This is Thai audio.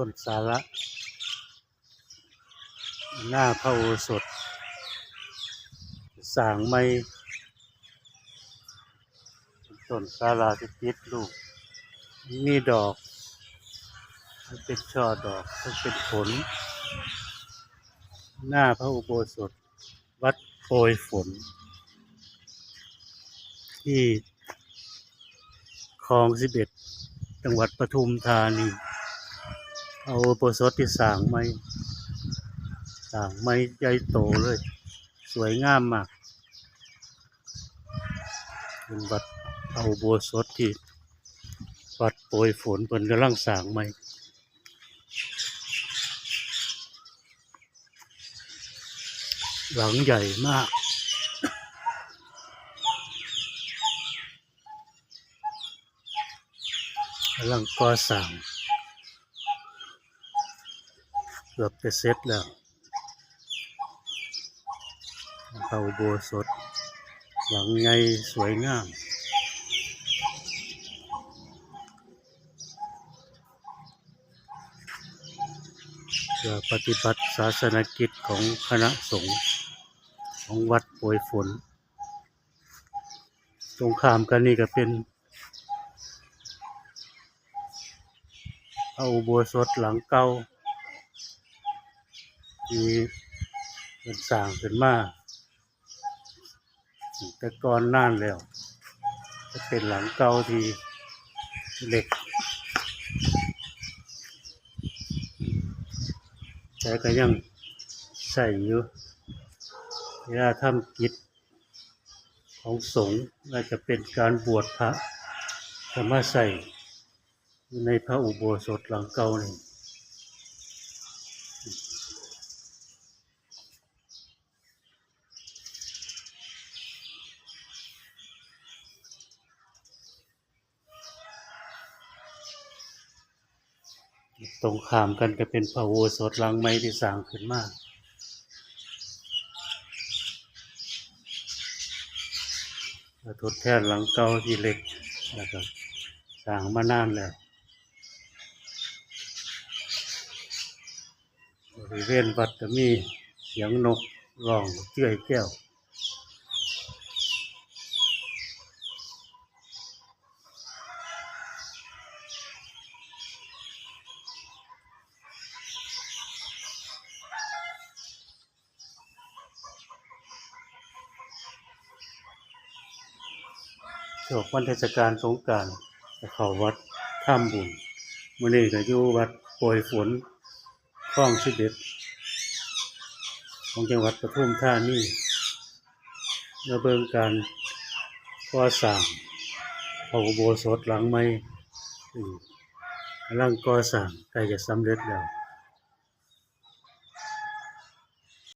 ต้นสาระ หน้าพระโอสถสางไม่ต้นสาราที่ติดลูก มีดอก เป็นช่อดอกเป็นผล หน้าพระอุโบสถ วัดโปรยฝน ที่คลองสิบเอ็ดจังหวัดปทุมธานี เอาอุโบสที่สางไม้สางไม้ใหญ่โตเลย สวยงามมากเป็นวัดเอาอุโบสถที่วัดโปรยฝนเพิ่นกำลังสางไม้หลังใหญ่มากกำลังก่อสร้างเกือบจะเสร็จแล้วเขาอุโบสถหลังใหญ่สวยงาม เพื่อปฏิบัติศาสนกิจของคณะสงฆ์ของวัดโปรยฝน ตรงข้ามกันนี่ก็เป็นพระอุโบสถหลังเก่า ที่เป็นสร้างขึ้นมาแต่ก่อนนานแล้วจะเป็นหลังเก่าที่เหล็กแต่ก็ยังใส่อยู่เวลาทำกิจของสงฆ์น่าจะเป็นการบวชพระจะมาใส่ในพระอุโบสถหลังเก่านี่ ตรงข้ามกันก็เป็นพระโบสถหลังใหม่ที่สร้างขึ้นมามาทดแทนหลังเก่าที่เล็กนะครับสร้างมานานแล้วบริเวณวัดจะมีเสียงนกร้องเจ้ยแก้ว ช่วงวันเทศกาลสงกรารจะเข้าวัดท่าบุญมื้อนี้ก็อยู่วัดโปรยฝนคลองสิบเอ็ดของจังหวัดปทุมธานีมาเบิงการก่อสร้างพระอุโบสถหลังใหม่อืมกำลังก่อสร้างใกล้จะสำเร็จแล้ว